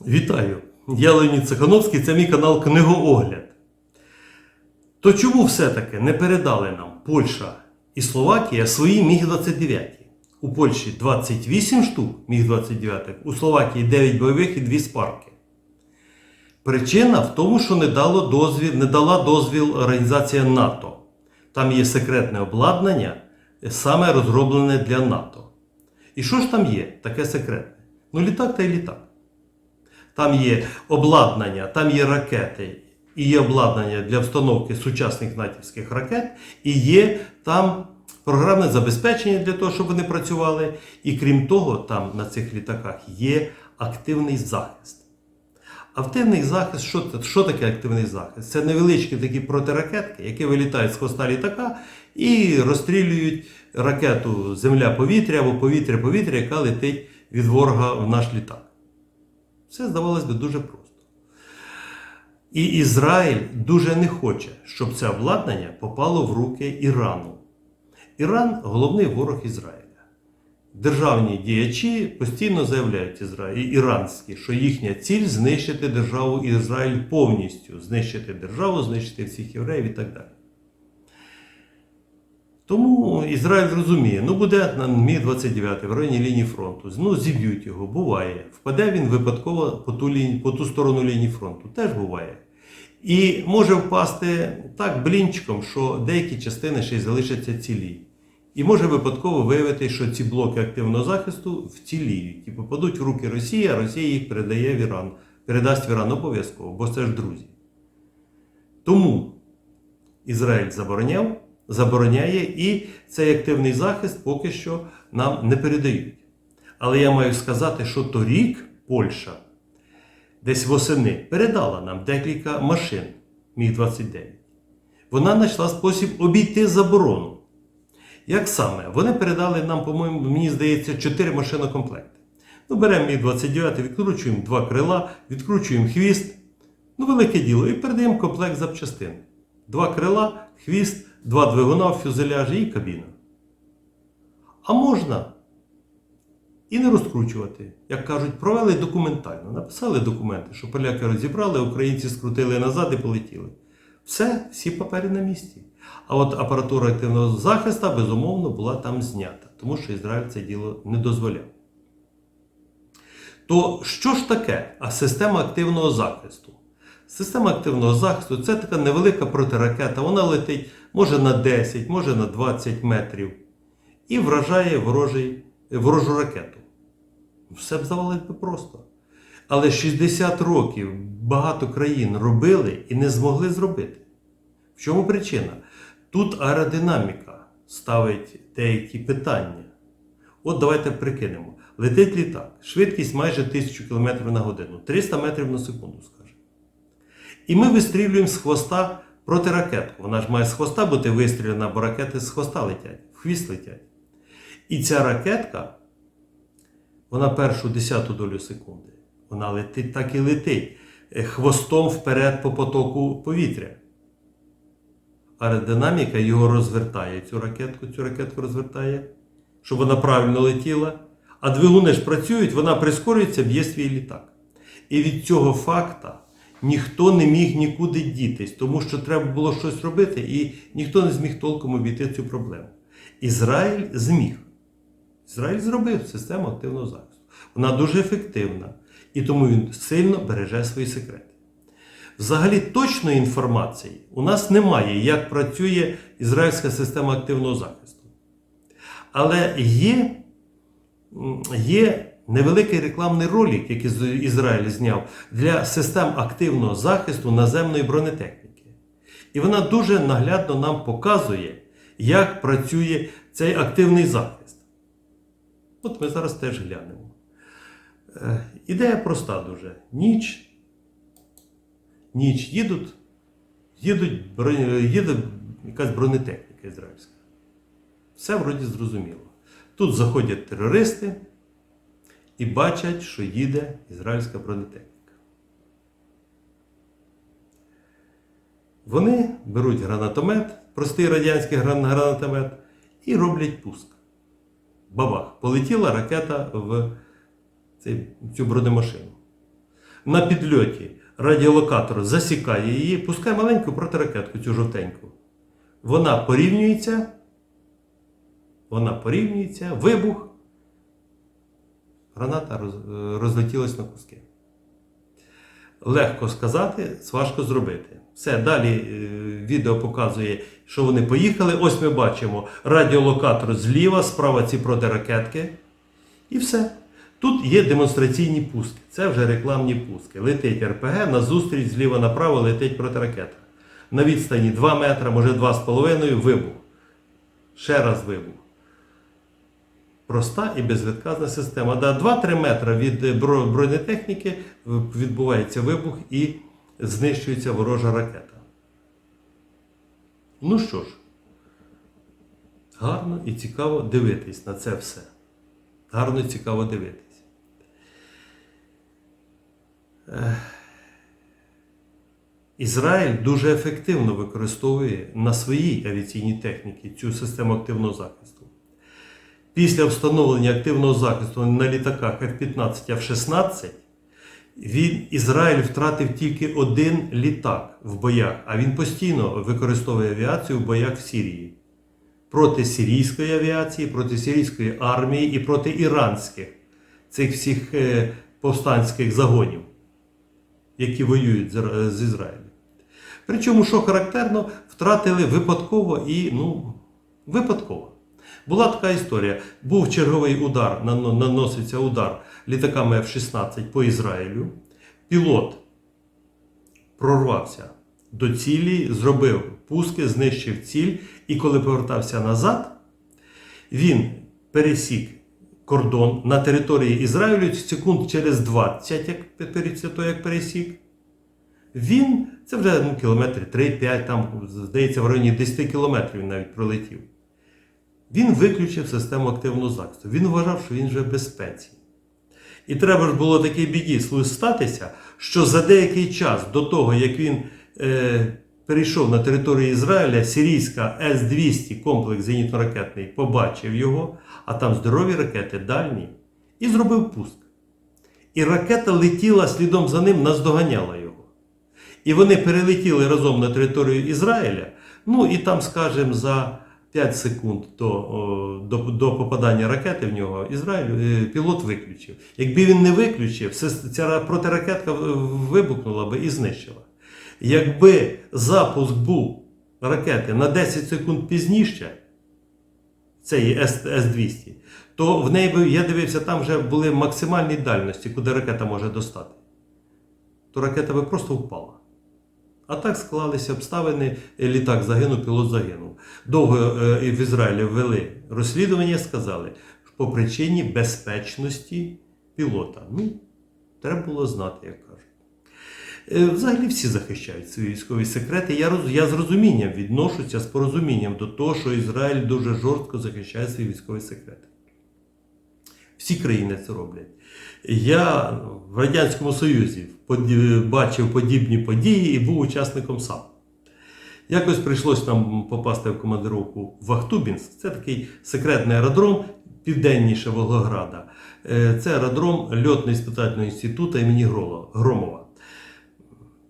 Вітаю! Я Леонід Цехановський, це мій канал Книгоогляд. То чому все-таки не передали нам Польща і Словакія свої Міг-29? У Польщі 28 штук Міг-29, у Словакії 9 бойових і 2 спарки. Причина в тому, що не, дало дозвіл, не дала дозвіл організація НАТО. Там є секретне обладнання, саме розроблене для НАТО. І що ж там є таке секретне? Ну, літак та й літак. Там є обладнання, там є ракети, і є обладнання для встановки сучасних натівських ракет, і є там програмне забезпечення для того, щоб вони працювали. І крім того, там на цих літаках є активний захист. Активний захист, що, що таке активний захист? Це невеличкі такі протиракетки, які вилітають з хвоста літака і розстрілюють ракету земля-повітря або повітря-повітря, яка летить від ворога в наш літак. Все здавалось би дуже просто. І Ізраїль дуже не хоче, щоб це обладнання попало в руки Ірану. Іран головний ворог Ізраїля. Державні діячі постійно заявляють Ізраїль, іранські, що їхня ціль знищити державу Ізраїль повністю, знищити державу, знищити всіх євреїв і так далі. Тому Ізраїль розуміє, ну буде на Мі-29 в районі лінії фронту, ну зіб'ють його, буває. Впаде він випадково по ту, лінію, по ту сторону лінії фронту, теж буває. І може впасти так блінчиком, що деякі частини ще й залишаться цілі. І може випадково виявити, що ці блоки активного захисту вціліють і попадуть в руки Росії, а Росія їх передає в Іран, передасть в Іран обов'язково, бо це ж друзі. Тому Ізраїль забороняв, забороняє, і цей активний захист поки що нам не передають. Але я маю сказати, що торік Польща десь восени передала нам декілька машин Міг-29. Вона знайшла спосіб обійти заборону. Як саме? Вони передали нам, по-моєму, мені здається, 4 машинокомплекти. Ну, беремо Міг-29, відкручуємо два крила, відкручуємо хвіст. Ну, велике діло, і передаємо комплект запчастин. Два крила, хвіст, два двигуна в фюзеляжі і кабіна. А можна і не розкручувати. Як кажуть, провели документально. Написали документи, що поляки розібрали, українці скрутили назад і полетіли. Все, всі папери на місці. А от апаратура активного захисту, безумовно, була там знята, тому що Ізраїль це діло не дозволяв. То що ж таке а система активного захисту? Система активного захисту це така невелика протиракета. Вона летить може на 10, може на 20 метрів і вражає ворожий, ворожу ракету. Все б здавалось би просто. Але 60 років багато країн робили і не змогли зробити. В чому причина? Тут аеродинаміка ставить деякі питання. От давайте прикинемо. Летить літак, швидкість майже 1000 км на годину, 300 метрів на секунду, скажімо. І ми вистрілюємо з хвоста протиракетку. Вона ж має з хвоста бути вистріляна, бо ракети з хвоста летять, в хвіст летять. І ця ракетка, вона першу десяту долю секунди, вона летить так і летить е, хвостом вперед по потоку повітря. Аеродинаміка його розвертає, цю ракетку, цю ракетку розвертає, щоб вона правильно летіла. А двигуни ж працюють, вона прискорюється, б'є свій літак. І від цього факта ніхто не міг нікуди дітись, тому що треба було щось робити, і ніхто не зміг толком обійти цю проблему. Ізраїль зміг. Ізраїль зробив систему активного захисту. Вона дуже ефективна, і тому він сильно береже свої секрети. Взагалі точної інформації у нас немає, як працює ізраїльська система активного захисту. Але є, є невеликий рекламний ролик, який Ізраїль зняв для систем активного захисту наземної бронетехніки. І вона дуже наглядно нам показує, як працює цей активний захист. От ми зараз теж глянемо. Е, Ідея проста дуже. Ніч ніч їдуть, їдуть їде якась бронетехніка ізраїльська. Все вроді зрозуміло. Тут заходять терористи і бачать, що їде ізраїльська бронетехніка. Вони беруть гранатомет, простий радянський гранатомет, і роблять пуск. Бабах! Полетіла ракета в цю бронемашину. на підльоті радіолокатор засікає її, пускає маленьку протиракетку, цю жовтеньку. Вона порівнюється, вона порівнюється, вибух, граната е, розлетілась на куски. Легко сказати, важко зробити. Все, далі е, відео показує, що вони поїхали. Ось ми бачимо радіолокатор зліва, справа ці протиракетки. І все. Тут є демонстраційні пуски. Це вже рекламні пуски. Летить РПГ, назустріч зліва направо летить протиракета. На відстані 2 метри, може 2,5 вибух. Ще раз вибух. Проста і безвідказна система. Да, 2-3 метри від е, бронетехніки е, відбувається вибух і знищується ворожа ракета. Ну що ж, гарно і цікаво дивитись на це все. Гарно і цікаво дивитись. Ізраїль дуже ефективно використовує на своїй авіаційній техніці цю систему активного захисту. Після встановлення активного захисту на літаках F-15 F-16 він, Ізраїль втратив тільки один літак в боях, а він постійно використовує авіацію в боях в Сирії. Проти сирійської авіації, проти сирійської армії і проти іранських цих всіх е, повстанських загонів, які воюють з, з Ізраїлем. Причому, що характерно, втратили випадково і ну, випадково. Була така історія. Був черговий удар, наноситься удар літаками F-16 по Ізраїлю. Пілот прорвався до цілі, зробив пуски, знищив ціль, і коли повертався назад, він пересік кордон на території Ізраїлю секунд через 20, як після того, як пересік. Він, це вже ну, кілометри 3-5, там, здається, в районі 10 кілометрів навіть пролетів. Він виключив систему активного захисту. Він вважав, що він вже в безпеці. І треба ж було такій біді статися, що за деякий час до того, як він е, перейшов на територію Ізраїля, сирійська С-200 комплекс зенітно-ракетний побачив його, а там здорові ракети дальні, і зробив пуск. І ракета летіла слідом за ним, наздоганяла його. І вони перелетіли разом на територію Ізраїля. Ну і там, скажімо, за 5 секунд до, до, до попадання ракети в нього Ізраїль е, пілот виключив. Якби він не виключив, ця протиракетка вибухнула би і знищила. Якби запуск був ракети на 10 секунд пізніше, цієї С- С-200, то в неї би, я дивився, там вже були максимальні дальності, куди ракета може достати. То ракета би просто впала. А так склалися обставини, е, літак загинув, пілот загинув. Довго е, в Ізраїлі ввели розслідування, сказали, по причині безпечності пілота. Ну, треба було знати, як кажуть. Е, Взагалі всі захищають свої військові секрети. Я, роз, я з розумінням відношуся, з порозумінням до того, що Ізраїль дуже жорстко захищає свої військові секрети. Всі країни це роблять. Я в Радянському Союзі бачив подібні події і був учасником сам. Якось прийшлось нам попасти в командировку в Ахтубінськ. Це такий секретний аеродром південніше Волгограда. Е, Це аеродром льотно іспитательного інституту імені Громова.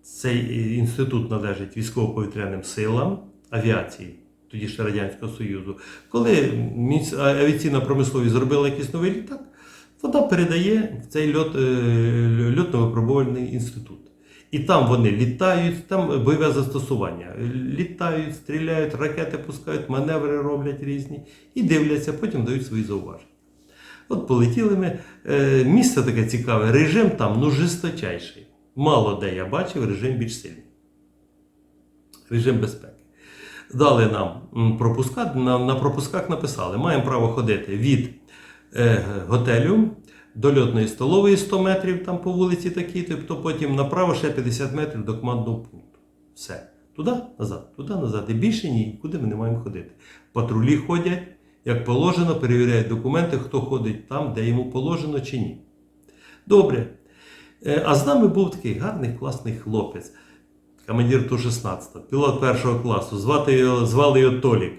Цей інститут належить військово-повітряним силам авіації, тоді ще Радянського Союзу. Коли авіаційна промисловість зробила якийсь новий літак, вона передає в цей льот, е, льотно-випробувальний інститут. І там вони літають, там бойове застосування. Літають, стріляють, ракети пускають, маневри роблять різні і дивляться, потім дають свої зауваження. От полетіли ми. Е, Місце таке цікаве, режим там ну жесточайший. Мало де я бачив режим більш сильний. Режим безпеки. Дали нам пропуска, на, на пропусках написали, маємо право ходити від готелю до льотної столової 100 метрів там по вулиці такій, тобто потім направо ще 50 метрів до командного пункту. Все. Туди, назад, туди, назад. І більше нікуди ми не маємо ходити. Патрулі ходять, як положено, перевіряють документи, хто ходить там, де йому положено чи ні. Добре. Е, А з нами був такий гарний, класний хлопець, командир Ту-16, пілот першого класу, звати його, звали його Толік.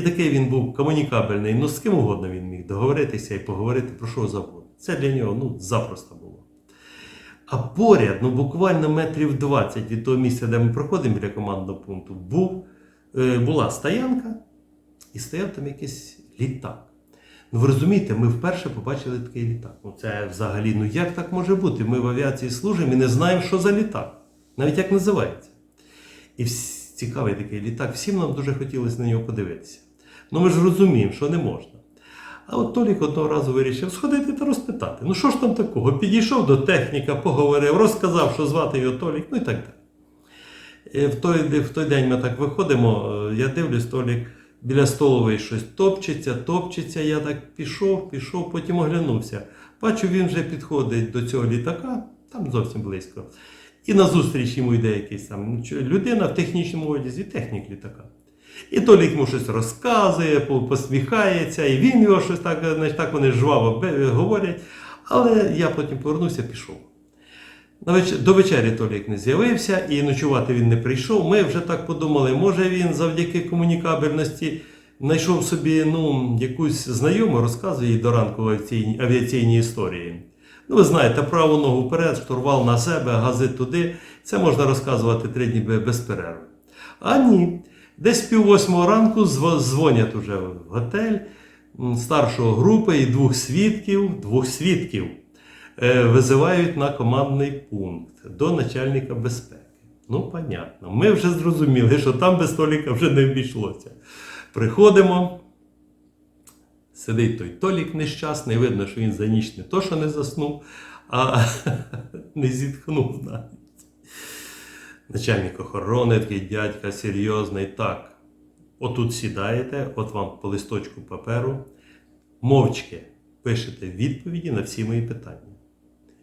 І такий він був комунікабельний, ну з ким угодно він міг договоритися і поговорити про що завгодно. Це для нього ну, запросто було. А поряд, ну буквально метрів 20 від того місця, де ми проходимо біля командного пункту, був, е, була стоянка і стояв там якийсь літак. Ну ви розумієте, ми вперше побачили такий літак. Ну це взагалі, ну як так може бути? Ми в авіації служимо і не знаємо, що за літак, навіть як називається. І цікавий такий літак, всім нам дуже хотілося на нього подивитися. Ну ми ж розуміємо, що не можна. А от Толік одного разу вирішив сходити та розпитати. Ну що ж там такого? Підійшов до техніка, поговорив, розказав, що звати його Толік, ну і так далі. Е, В той, в той день ми так виходимо, е, я дивлюсь, Толік біля столової щось топчеться, топчеться. Я так пішов, пішов, потім оглянувся. Бачу, він вже підходить до цього літака, там зовсім близько. І назустріч йому йде якийсь там ну, людина в технічному одязі, технік літака. І Толік йому щось розказує, посміхається, і він його щось так, значить, так вони жваво говорять. Але я потім повернувся, пішов. До вечері Толік не з'явився і ночувати він не прийшов. Ми вже так подумали, може він завдяки комунікабельності знайшов собі ну, якусь знайому, розказує їй до ранку авіаційній історії. Ну, ви знаєте, праву ногу вперед, штурвал на себе, гази туди. Це можна розказувати три дні бе- без перерви. А ні. Десь пів восьмого ранку дзвонять уже в готель старшого групи і двох свідків, двох свідків е, визивають на командний пункт до начальника безпеки. Ну, понятно. Ми вже зрозуміли, що там без століка вже не обійшлося. Приходимо. Сидить той Толік нещасний, видно, що він за ніч не то, що не заснув, а не зітхнув навіть. Начальник охорони, такий дядька серйозний. Так, отут сідаєте, от вам по листочку паперу, мовчки пишете відповіді на всі мої питання.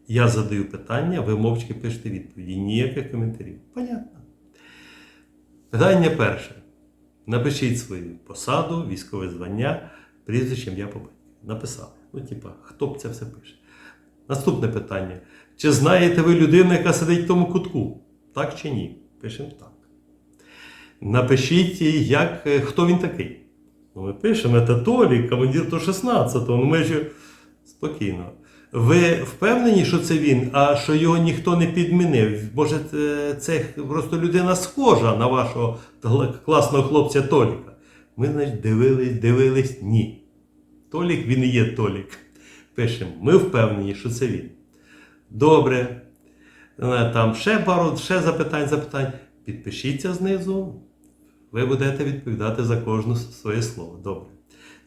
Я задаю питання, ви мовчки пишете відповіді. Ніяких коментарів. Понятно. Питання перше. Напишіть свою посаду, військове звання, прізвище ім'я по батькові. Написали. Ну, типа, хто б це все пише? Наступне питання. Чи знаєте ви людину, яка сидить в тому кутку? Так чи ні? Пишемо так. Напишіть, як, е, хто він такий. Ну, ми пишемо, це Толік, командир то 16-го. Ну ми ж спокійно. Ви впевнені, що це він, а що його ніхто не підмінив? Може, це просто людина схожа на вашого класного хлопця Толіка? Ми, значить, дивились, дивились, ні. Толік він і є Толік. Пишемо, ми впевнені, що це він. Добре. Е, Там ще пару, ще запитань, запитань. Підпишіться знизу. Ви будете відповідати за кожне своє слово. Добре.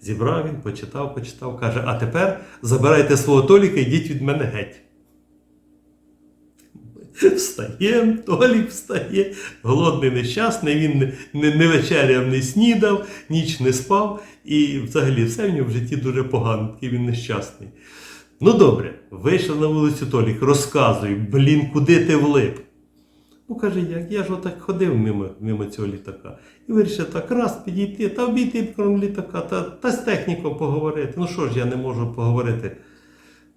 Зібрав він, почитав, почитав, каже: а тепер забирайте свого Толіка і йдіть від мене геть. Встаємо, Толік встає, голодний, нещасний, він не, не, не вечеряв, не снідав, ніч не спав, і взагалі все в нього в житті дуже погано, такий він нещасний. Ну добре, вийшов на вулицю Толік, розказуй, блін, куди ти влип? Ну, каже, як я ж отак ходив мимо, мимо цього літака. І вирішив так раз підійти та обійти крім літака, та, та з техніком поговорити. Ну що ж я не можу поговорити?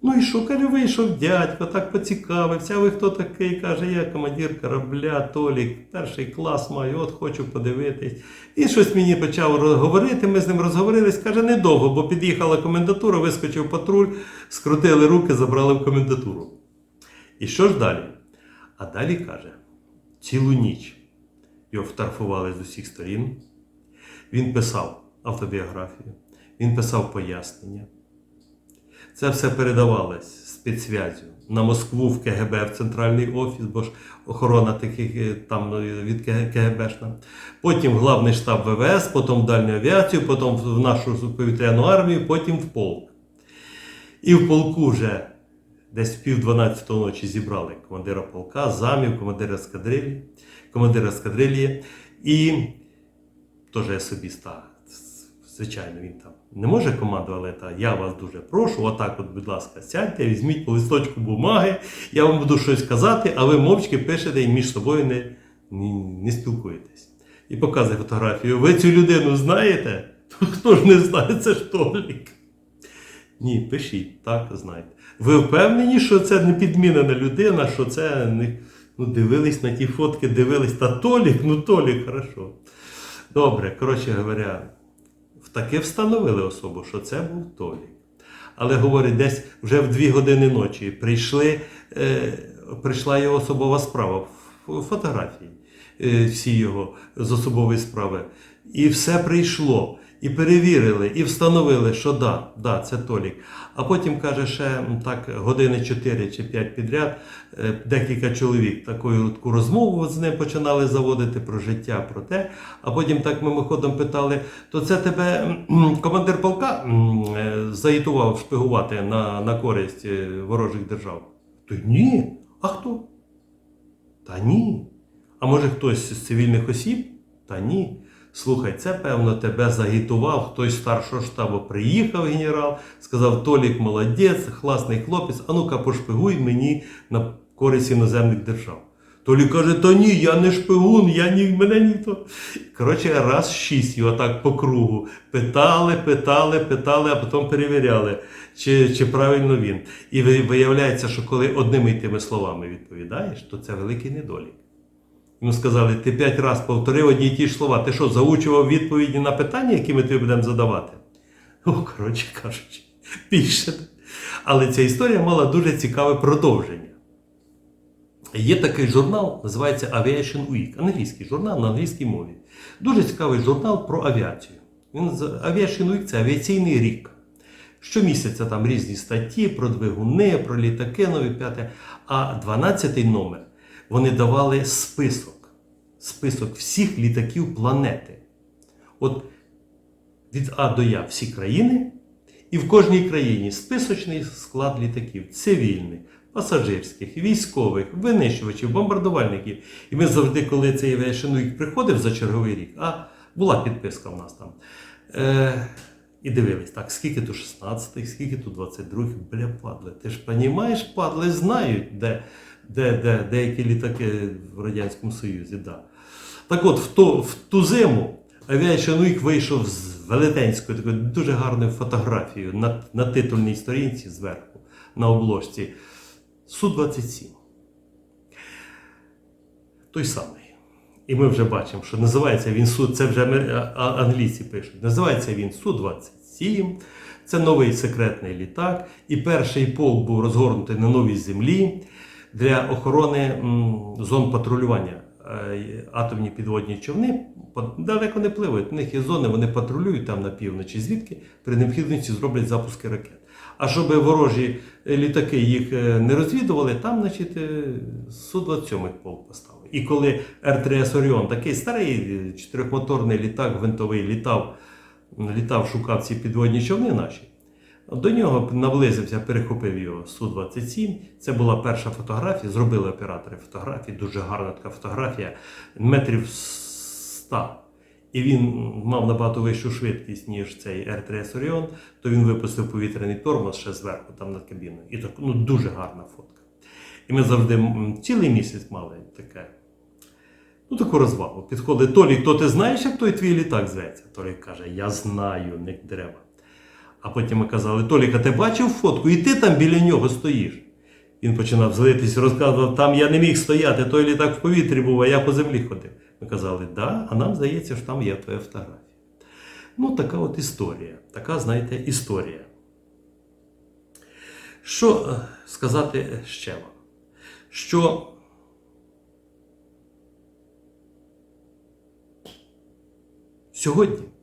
Ну і що, каже, вийшов дядько, так поцікавився, а ви хто такий? Каже, я командир корабля, Толік, перший клас маю, от хочу подивитись. Він щось мені почав роз- говорити, ми з ним розговорились, каже, недовго, бо під'їхала комендатура, вискочив патруль, скрутили руки, забрали в комендатуру. І що ж далі? А далі каже, цілу ніч його втарфували з усіх сторін. Він писав автобіографію, він писав пояснення. Це все передавалось спецзв'язю на Москву в КГБ, в центральний офіс, бо ж охорона таких е, там е, від КГБшна. Потім главний штаб ВВС, потім в дальню авіацію, потім в нашу повітряну армію, потім в полк. І в полку вже десь в пів 12 ночі зібрали командира полка, замів, командира ескадрилі, командира ескадрилії. І теж особиста, звичайно, він там не може командувати, але та я вас дуже прошу, отак, от, будь ласка, сядьте, візьміть по листочку бумаги, я вам буду щось казати, а ви мовчки пишете і між собою не, не, не спілкуєтесь. І показує фотографію. Ви цю людину знаєте? Хто ж не знає, це ж Толік. Ні, пишіть, так, знаєте. Ви впевнені, що це не підмінена людина, що це не. Ну, дивились на ті фотки, дивились, та Толік, ну Толік, хорошо. Добре, коротше говоря, таки встановили особу, що це був Толік. але говорить, десь вже в 2 години ночі прийшли, е, прийшла його особова справа, фотографії е, всі його з особової справи. І все прийшло. І перевірили, і встановили, що да, да, це Толік. А потім каже, ще так години 4 чи 5 підряд, е, декілька чоловік таку, таку розмову з ним починали заводити про життя, про те. А потім так мимоходом питали: то це тебе командир полка е, заїтував шпигувати на, на користь е, ворожих держав? То ні. А хто? Та ні. А може хтось з цивільних осіб? Та ні. Слухай, це певно тебе загітував, хтось старшого штабу приїхав генерал, сказав: Толік молодець, класний хлопець, а ну-ка пошпигуй мені на користь іноземних держав. Толік каже, то ні, я не шпигун, я ні, мене ніхто. Коротше, раз шість його так по кругу. Питали, питали, питали, а потім перевіряли, чи, чи правильно він. І виявляється, що коли одними й тими словами відповідаєш, то це великий недолік. Йому сказали, ти п'ять разів повторив одні й ті ж слова. Ти що, заучував відповіді на питання, які ми тобі будемо задавати? О, коротше кажучи, більше. Але ця історія мала дуже цікаве продовження. Є такий журнал, називається Aviation Week, англійський журнал на англійській мові. Дуже цікавий журнал про авіацію. Він Aviation Week це авіаційний рік. Щомісяця там різні статті про двигуни, про літаки нові п'яте. А 12-й номер вони давали список. Список всіх літаків планети. От від А до Я всі країни, і в кожній країні списочний склад літаків цивільних, пасажирських, військових, винищувачів, бомбардувальників. І ми завжди, коли цей Week приходив за черговий рік, а була підписка в нас там. Е, і дивились, так, скільки то 16-х, скільки то 22-х, бля, падли. Ти ж розумієш, падли знають, де, де, де деякі літаки в Радянському Союзі. Да. Так от, в, то, в ту зиму Week вийшов з велетенською такою дуже гарною фотографією на, на титульній сторінці зверху, на обложці. Су-27. Той самий. І ми вже бачимо, що називається він Су, це вже англійці пишуть. Називається він Су-27. Це новий секретний літак. І перший полк був розгорнутий на новій землі для охорони м, зон патрулювання. Е, Атомні підводні човни далеко не пливають. У них є зони, вони патрулюють там на півночі, звідки при необхідності зроблять запуски ракет. А щоб ворожі літаки їх е, не розвідували, там, значить, е, Су-27 полк поставили. І коли Р-3С Оріон, такий старий чотирьохмоторний літак, гвинтовий літав, літав, шукав ці підводні човни наші. До нього наблизився, перехопив його Су-27. Це була перша фотографія. Зробили оператори фотографії. Дуже гарна така фотографія, метрів 100. І він мав набагато вищу швидкість, ніж цей Р-3С Оріон, то він випустив повітряний тормоз ще зверху, там над кабіною. І так, ну, дуже гарна фотка. І ми завжди цілий місяць мали таке. Ну, таку розвагу. Підходить Толік, то ти знаєш, як той твій літак зветься? Толік каже, я знаю, не треба. А потім ми казали, Толік, а ти бачив фотку, і ти там біля нього стоїш. Він починав злитись, розказував, там я не міг стояти, той літак в повітрі був, а я по землі ходив. Ми казали, да, а нам здається, що там є твоя фотографія. Ну, така от історія. Така, знаєте, історія. Що е, сказати ще вам? Що сьогодні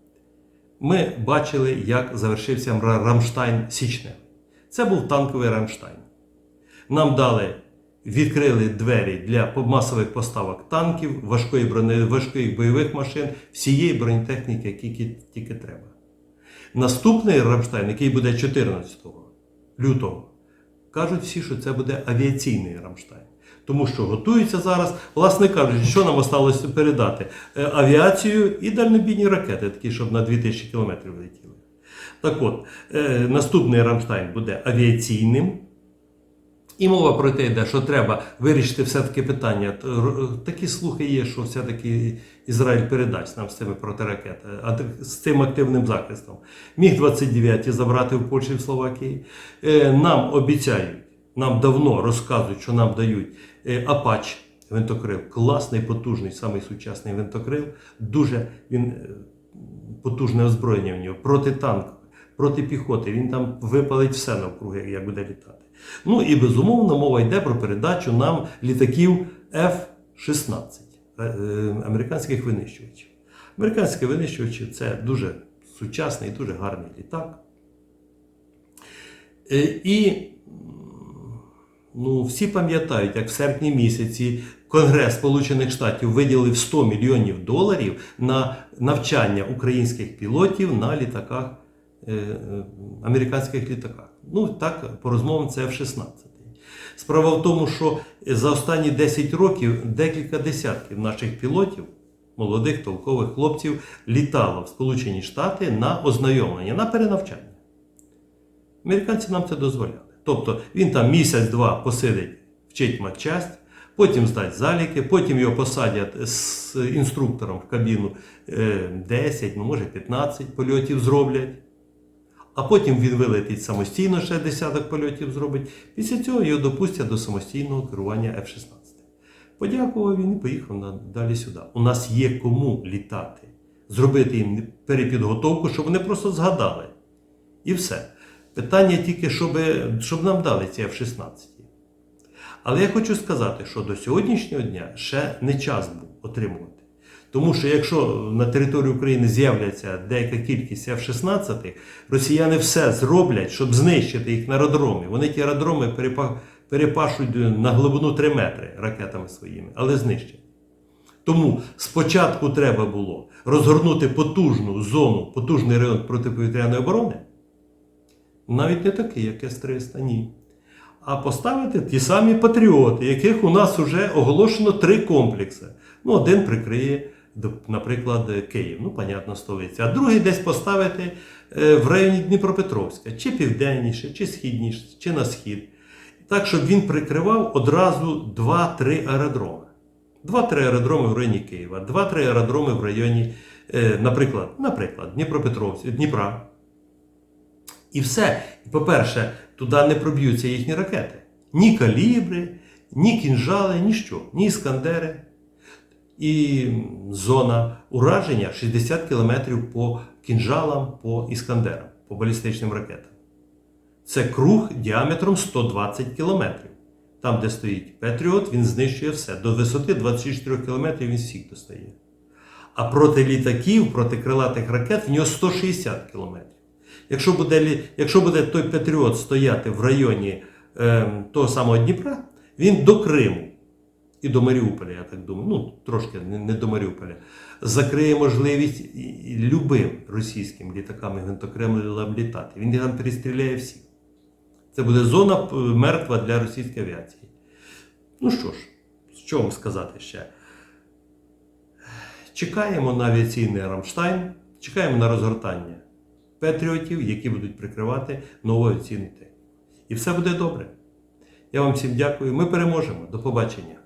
ми бачили, як завершився Рамштайн Січне. Це був танковий Рамштайн. Нам дали, відкрили двері для масових поставок танків, важкої брони, важких бойових машин, всієї бронетехніки, які тільки треба. Наступний Рамштайн, який буде 14 лютого, кажуть всі, що це буде авіаційний Рамштайн. Тому що готуються зараз, власне кажучи, що нам осталося передати? Е, Авіацію і дальнобійні ракети, такі, щоб на 2000 кілометрів летіли. Так от, е, наступний Рамштайн буде авіаційним. І мова про те йде, що треба вирішити все-таки питання. Такі слухи є, що все-таки Ізраїль передасть нам з цими протиракетами, з цим активним захистом. Міг 29 забрати в Польщі в Словакії. Е, Нам обіцяють, нам давно розказують, що нам дають е, Апач гвинтокрил. Класний, потужний, самий сучасний гвинтокрил. Дуже він е, потужне озброєння в нього, протитанкове, проти піхоти. Він там випалить все навкруги, як буде літати. Ну і безумовно мова йде про передачу нам літаків F-16 е, е, американських винищувачів. Американські винищувачі це дуже сучасний, дуже гарний літак. Е, І ну, всі пам'ятають, як в серпні місяці Конгрес Сполучених Штатів виділив 100 мільйонів доларів на навчання українських пілотів на літаках, е, е, американських літаках. Ну, так, по розмовам, це F-16. Справа в тому, що за останні 10 років декілька десятків наших пілотів, молодих толкових хлопців, літало в Сполучені Штати на ознайомлення, на перенавчання. Американці нам це дозволяли. Тобто він там місяць-два посидить, вчить матчасть, потім здасть заліки, потім його посадять з інструктором в кабіну е, 10, ну може 15 польотів зроблять. А потім він вилетить самостійно, ще десяток польотів зробить. Після цього його допустять до самостійного керування F-16. Подякував він і поїхав далі сюди. У нас є кому літати, зробити їм перепідготовку, щоб вони просто згадали. І все. Питання тільки, щоб, щоб нам дали ці F-16. Але я хочу сказати, що до сьогоднішнього дня ще не час був отримувати. Тому що якщо на території України з'являться деяка кількість F-16, росіяни все зроблять, щоб знищити їх на аеродромі. Вони ті аеродроми перепашуть на глибину 3 метри ракетами своїми, але знищать. Тому спочатку треба було розгорнути потужну зону, потужний район протиповітряної оборони, навіть не такий, як С-300, ні. А поставити ті самі патріоти, яких у нас вже оголошено три комплекси. Ну, один прикриє, наприклад, Київ, ну, понятно, столиця, а другий десь поставити е, в районі Дніпропетровська, чи південніше, чи східніше, чи на схід. Так, щоб він прикривав одразу 2-3 аеродроми. Два-три аеродроми в районі Києва, два-три аеродроми в районі, е, наприклад, наприклад, Дніпропетровська, Дніпра. І все. По-перше, туди не проб'ються їхні ракети. Ні калібри, ні кінжали, ніщо, ні іскандери. І зона ураження 60 км по кінжалам, по іскандерам, по балістичним ракетам. Це круг діаметром 120 км. Там, де стоїть Петріот, він знищує все. До висоти 24 км він всіх достає. А проти літаків, проти крилатих ракет в нього 160 км. Якщо буде, якщо буде той Патріот стояти в районі е, того самого Дніпра, він до Криму і до Маріуполя, я так думаю, ну трошки не, не до Маріуполя, закриє можливість любим російським літакам і гвинтокремлям літати. Він там перестріляє всіх. Це буде зона мертва для російської авіації. Ну що ж, що вам сказати ще? Чекаємо на авіаційний Рамштайн, чекаємо на розгортання патріотів, які будуть прикривати новою авіаційну. І все буде добре. Я вам всім дякую. Ми переможемо. До побачення.